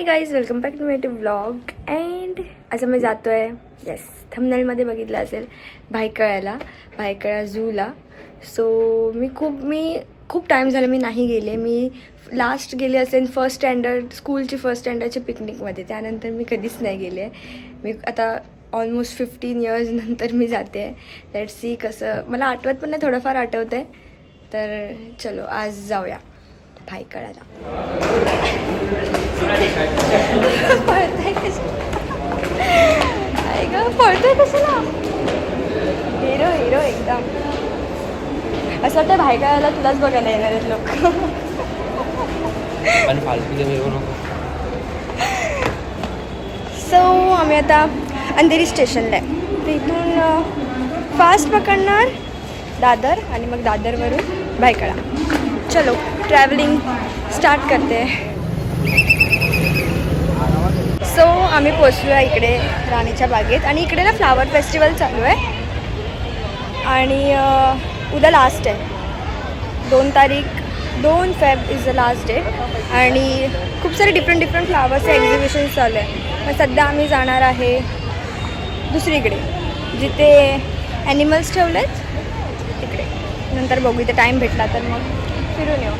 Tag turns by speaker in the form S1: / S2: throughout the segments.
S1: Hi guys welcome back to my to blog and असं मी जातो आहे येस थमनलमध्ये बघितलं असेल भायकळ्याला भायकळा झूला सो मी खूप मी खूप टाईम झाला मी नाही गेले. मी लास्ट गेले असेल फर्स्ट स्टँडर्ड स्कूलची फर्स्ट स्टँडर्डच्या पिकनिकमध्ये त्यानंतर मी कधीच नाही गेले. मी आता ऑलमोस्ट फिफ्टीन इयर्स नंतर मी जाते. आहे लेट सी कसं मला आठवत पण नाही थोडंफार आठवतं आहे तर चलो आज जाऊया. पळतंय पळतोय कसं ना हिरो हिरो एकदम असं वाटतं भायकाला तुलाच बघायला येणार आहेत लोक सो आम्ही आता अंधेरी स्टेशनला आहे तर इथून फास्ट पकडणार दादर आणि मग दादरवरून भायकळा चलो ट्रॅव्हलिंग स्टार्ट करते सो आम्ही पोचलो आहे इकडे राणीच्या बागेत आणि इकडे ना फ्लावर फेस्टिवल चालू आहे. आणि उद्या लास्ट आहे. दोन तारीख दोन Feb is the last day आणि खूप सारे डिफरंट डिफरंट फ्लावर्सचे एक्झिबिशन चालू आहे. मग सध्या आम्ही जाणार आहे दुसरीकडे जिथे ॲनिमल्स ठेवलेत. तिकडे नंतर बघू इथे टाईम भेटला तर मग. फिरून येऊ.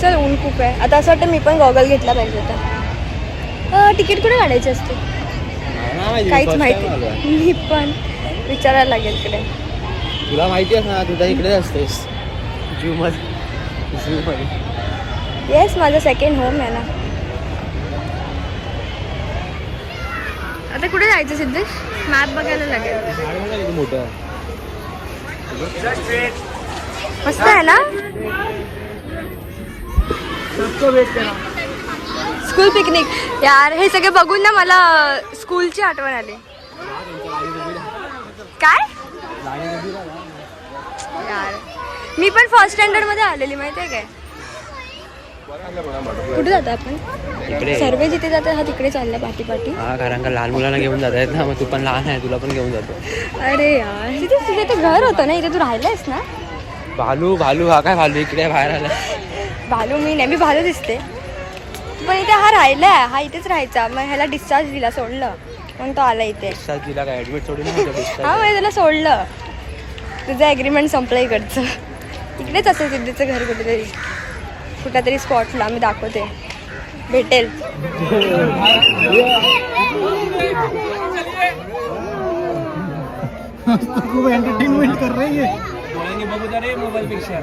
S1: चल ऊन खूप आहे. आता असं वाटतं मी पण गॉगल घेतला पाहिजे होता. तिकीट कुठे काढायचे असते?
S2: मला नाही माहिती,
S1: काहीच माहिती. मी पण. विचारायला लागेल इकडे
S2: तुला माहिती आहे ना तुझ्या इकडेच असतेस.
S1: येस माझं सेकंड होम आहे ना. आता कुठे जायचं सिद्धेश? मॅप बघायला लागेल.
S2: मोठं
S1: मस्त आहे ना? स्कूल पिकनिक यार हे सगळे बघून ना मला स्कूलची आठवण आली. काय? यार मी पण फर्स्ट स्टँडर्डमध्ये आलेली माहिती आहे काय? कुठे जातो आपण? सर्वे जिथे जातात हा तिकडे चालला पाठी पाठी
S2: हा कारण का लहान मुलांना घेऊन जात आहेत ना मग तू पण लहान आहे तुला पण घेऊन जातो.
S1: अरे यार तिथे तुझे ते घर होतं ना इथे तू राहिलायस ना?
S2: भालू भालू हा काय भालू? इकडे बाहेर आला
S1: भालू मी नेहमी भालू दिसते. पण इथे हा राहिलाय हा इथेच राहायचा. मग ह्याला डिस्चार्ज दिला सोडलं. मग तो आला इथे.
S2: डिस्चार्ज दिला काय? ऍडमिट सोडून
S1: हा म्हणजे त्याला सोडलं. तुझं ॲग्रीमेंट संपलं इकडचं. इकडेच असेल सिद्धीचं घर कुठेतरी. कुठल्या तरी स्पॉटला मी दाखवते. भेटेल.
S3: खूप एंटरटेनमेंट कर रही है.
S2: बघू रे मोबाईल पेक्षा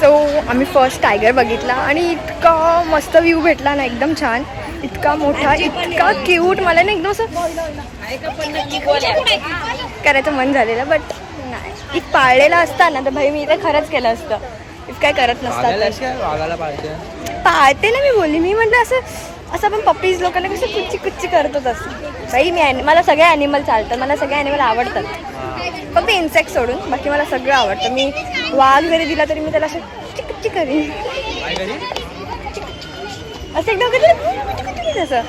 S1: सो आम्ही फर्स्ट टायगर बघितला आणि इतका मस्त व्ह्यू भेटला ना एकदम छान. इतका मोठा इतका क्यूट मला ना एकदम असं करायचं मन झालेलं बट नाही. एक पाळलेला असता ना तर भाई मी इथे खरंच केलं असतं. इफ काय करत नसतात पाळते ना मी बोलली. मी म्हटलं असं असं आपण पप्पीज लोकांना कसं कुच्ची कुच्ची करतो तसं बाई मी ॲनि- मला सगळे ॲनिमल चालतात मला सगळे ॲनिमल आवडतात. फक्त इन्सेक्ट सोडून बाकी मला सगळं आवडतं. मी वाघ जरी दिला तरी मी त्याला असं कुच्ची कुच्ची करीन. असं एकदम असं.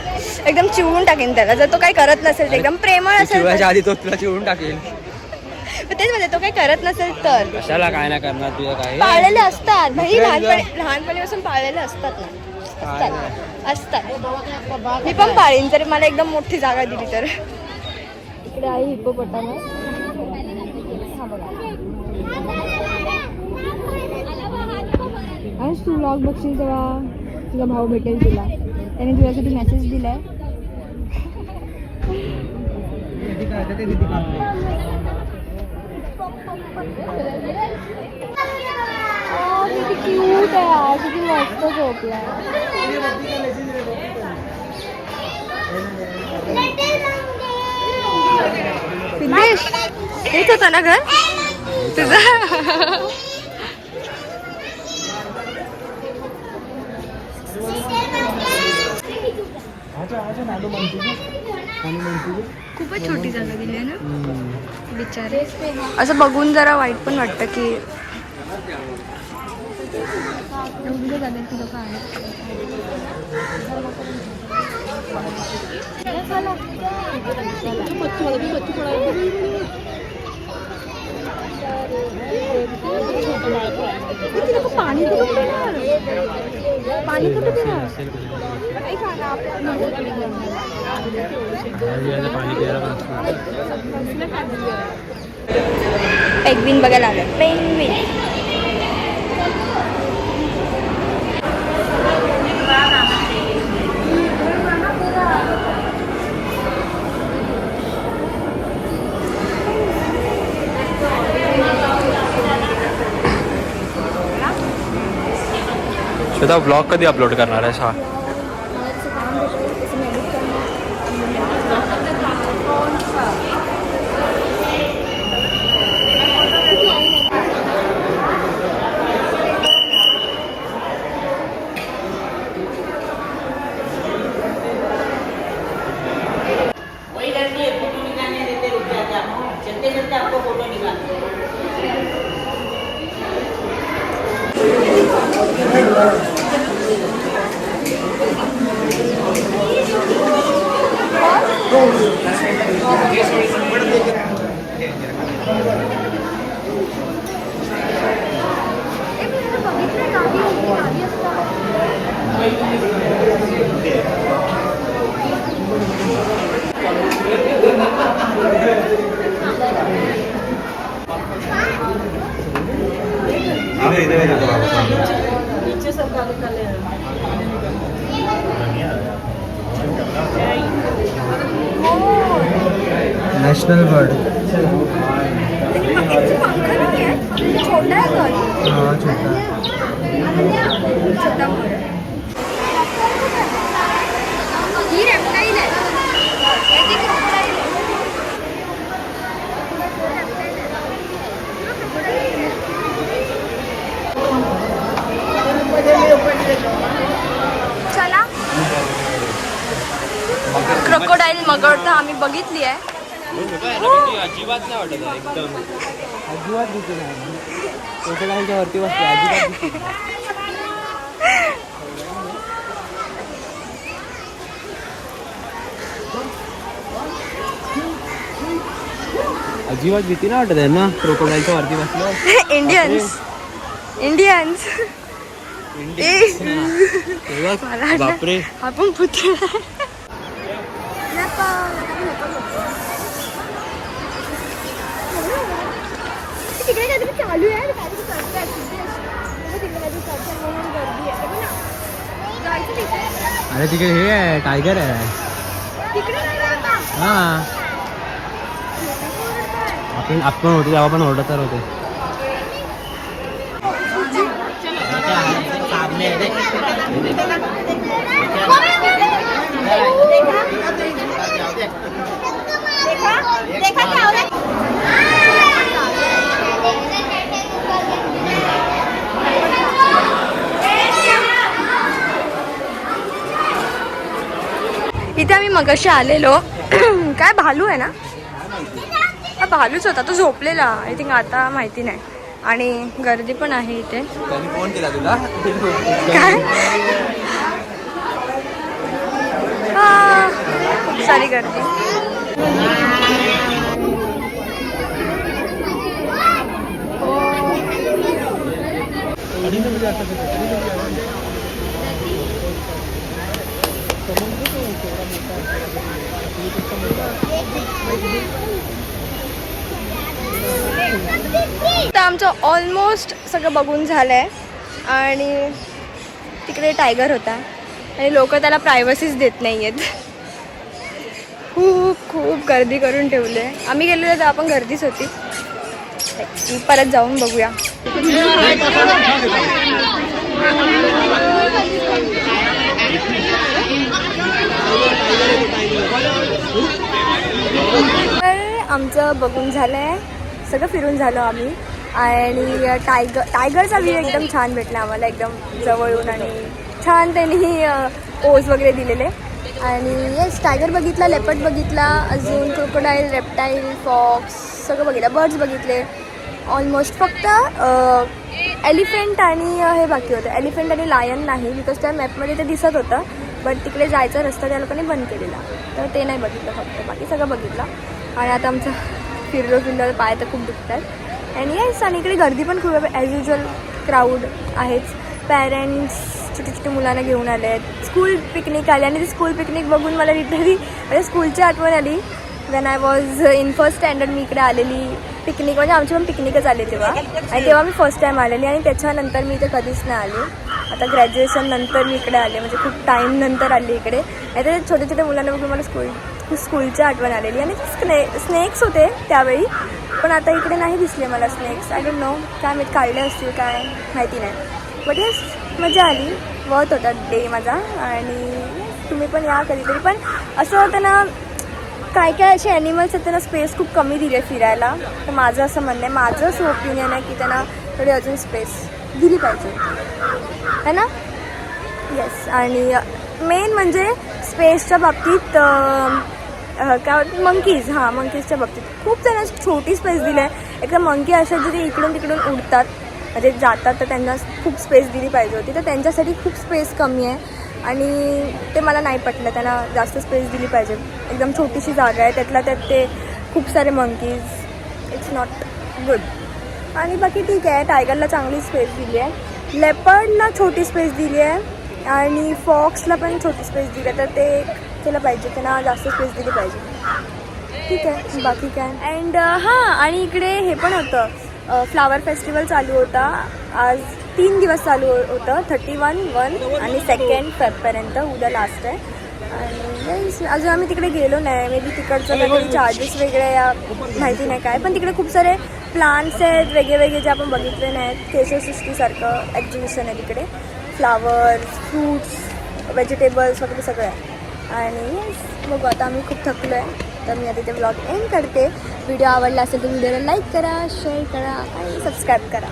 S1: एकदम चिवून टाकेन त्याला. जर तो काही करत नसेल तर एकदम प्रेमळ असेल
S2: आधी तो तुला चिवून टाकेल.
S1: तेच म्हणजे तो काही करत नसेल तर.
S2: कशाला काय नाही करणार तुझं काय
S1: पाळलेले असतात. भाई लहानपणी लहानपणीपासून पाळलेले असतात ना. असतात. असतात. मी पण पाळीन जरी मला एकदम मोठी जागा दिली तर. इकडे आहे हिप्पोपोटामस आज तू ब्लॉग बघशील तेव्हा? तुझा भाऊ भेटेल तुला. त्याने तुझ्यासाठी मेसेज दिलाय. किती क्यूट आहे यार किती मस्त झोपला सिद्धेश हेच होतं ना घर? तुझं? खूपच छोटी जागा दिली आहे ना? बिचारे. असं बघून जरा वाईट पण वाटतं की एवढे बघायची लोक आहेत पाणी पाणी बघायला आलं पेंगविन
S4: त्याचा ब्लॉग कधी अपलोड करणार आहे हा
S3: नॅशनल बर्ड
S1: छोटा
S3: हा
S1: ही हे ती crocodile आहे. चला क्रोकोडाईल मगर तर आम्ही बघितली आहे
S2: अजिबात नाही वाटत आहे, एकदम. अजिबात दिसत नाही. वरती बसते अजिबात दिसत. अजिबात भीती नाही वाटत आहे ना क्रोकोडाईलच्या वरती बसलं.
S1: इंडियन्स इंडियन्स
S2: बापरे.
S1: आपण पुतळा. तिकडे काहीतरी चालू आहे काहीतरी करताय तिकडे काहीतरी करताय म्हणून गर्दी आहे बघ ना. जायचं तिकडे.
S3: अरे तिकडे हे आहे टायगर आहे
S1: तिकडे.
S3: हा आपण आपण होतो तेव्हा पण ओरडत तर होते।
S1: आम्ही मगाशी आलेलो. काय भालू आहे ना? हा भालूच होता तो झोपलेला. आय थिंक आता माहिती नाही. आणि गर्दी पण आहे इथे. काय? हा, खूप सारी गर्दी. तर आमचं ऑलमोस्ट सगळं बघून झालं आहे आणि तिकडे टायगर होता. आणि लोक त्याला प्रायव्हसीच देत नाही आहेत खूप खूप गर्दी करून ठेवले आहे आम्ही गेलेलो तर आपण गर्दीच होती. परत जाऊन बघूया तर आमचं बघून झालं आहे सगळं फिरून झालो आम्ही. आणि टायगर टायगरचा व्ह्यू एकदम छान भेटला आम्हाला एकदम जवळून आणि छान त्यांनी पोज वगैरे दिलेले. आणि येस टायगर बघितला लेपट बघितला अजून क्रोकोडाईल रेप्टाईल फॉक्स सगळं बघितलं बर्ड्स बघितले. ऑलमोस्ट फक्त एलिफंट आणि हे बाकी होतं. एलिफंट आणि लायन नाही बिकॉज त्या मॅपमध्ये ते दिसत होतं. बट तिकडे जायचा रस्ता त्या लोकांनी बंद केलेला. तर ते नाही बघितलं फक्त. बाकी सगळं बघितलं. आणि आता आमचं फिरलो फिरलो पाय तर खूप दुखत आहेत आणि येस आणि इकडे गर्दी पण खूप आहे. ॲज युजल क्राऊड आहेच. पॅरेंट्स छोटे छोटे मुलांना घेऊन आले आहेत. स्कूल पिकनिक आली. आणि ती स्कूल पिकनिक बघून मला लिटरली म्हणजे स्कूलची आठवण आली. When I was in first standard मी इकडे आलेली पिकनिक म्हणजे आमची पण पिकनिकच आली तेव्हा. आणि तेव्हा मी फर्स्ट टाईम आलेली. आणि त्याच्यानंतर मी इथे कधीच नाही आले. आता ग्रॅज्युएशन नंतर मी इकडे आले. म्हणजे खूप टाईम नंतर आली इकडे. आणि ते छोटे छोटे मुलांना बघून मला स्कूल स्कूलची आठवण आलेली. आणि स्ने स्नेक्स होते त्यावेळी पण आता इकडे नाही दिसले मला स्नेक्स. आय डोंट नो काय मी काढले असतील काय माहिती नाही. बट येस मजा आली. वर्थ होता डे माझा. आणि तुम्ही पण या कधीतरी. पण असं होतं ना काय काय असे ॲनिमल्स आहेत त्यांना स्पेस खूप कमी दिली आहे फिरायला. तर माझं असं म्हणणं आहे माझं असं ओपिनियन आहे की त्यांना थोडी अजून स्पेस दिली पाहिजे. है ना? येस आणि मेन म्हणजे स्पेसच्या बाबतीत काय मंकीज हां मंकीजच्या बाबतीत. खूप त्यांना छोटी स्पेस दिली आहे. एकदा मंकी अशा जे इकडून तिकडून उडतात म्हणजे जातात तर त्यांना खूप स्पेस दिली पाहिजे होती. तर त्यांच्यासाठी खूप स्पेस कमी आहे. आणि ते मला नाही पटलं त्यांना जास्त स्पेस दिली पाहिजे. एकदम छोटीशी जागा आहे. त्यातल्या त्यात ते खूप सारे मंकीज इट्स नॉट गुड आणि बाकी ठीक आहे टायगरला चांगली स्पेस दिली आहे. लेपर्डला छोटी स्पेस दिली आहे. आणि फॉक्सला पण छोटी स्पेस दिली आहे तर ते केलं पाहिजे त्यांना जास्त स्पेस दिली पाहिजे. ठीक आहे बाकी काय? अँड हां आणि इकडे हे पण होतं फ्लावर फेस्टिवल चालू होता. आज तीन दिवस चालू हो-, होतं थर्टी वन वन आणि सेकंड फेबपर्यंत उद्या लास्ट आहे. आणि अजून आम्ही तिकडे गेलो नाही मे बी तिकडचं काहीतरी चार्जेस वेगळे या माहिती नाही काय. पण तिकडे खूप सारे प्लांट्स आहेत वेगळे वेगळे जे आपण बघितले नाहीत केशवसृष्टीसारखं एक्झिबिशन आहे तिकडे. फ्लावर्स फ्रूट्स व्हेजिटेबल्स वगैरे सगळं आहे. आणि बघू आता आम्ही खूप थकलो आहे तर मी आता ते ब्लॉग एंड करते. व्हिडिओ आवडला असेल तर व्हिडिओला लाईक करा शेअर करा आणि सबस्क्राईब करा.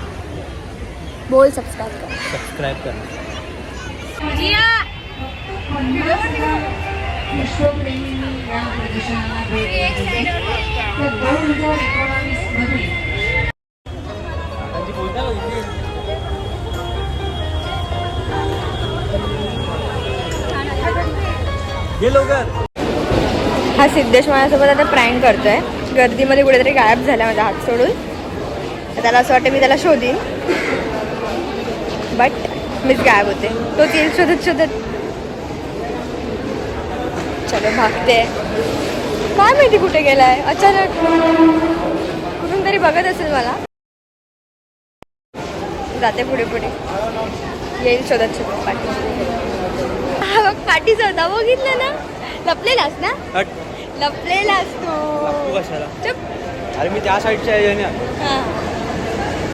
S1: बोल सबस्क्राईब करा.
S3: सबस्क्राईब करा.
S2: ये
S1: सिद्धेश माझ्यासोबत आता प्रँक करतोय. गर्दीमध्ये कुठेतरी गायब झाला माझा हात सोडून. त्याला असं वाटतं मी त्याला शोधीन. बट मीच गायब होते. तो तेल शोधत शोधत. चलो भागते. काय माहिती कुठे गेलाय? अचानक. कुठून तरी बघत असेल मला. जाते पुढे पुढे. येईल शोधत शोधत. पाठी हा बघ पाठीचा होता. बघितलं ना? लपलेलास ना?
S2: हट
S1: लपलेलास
S2: तू.
S1: तो
S2: कशाला?
S1: चुप.
S2: अरे मी त्या साईडच्या आहे ना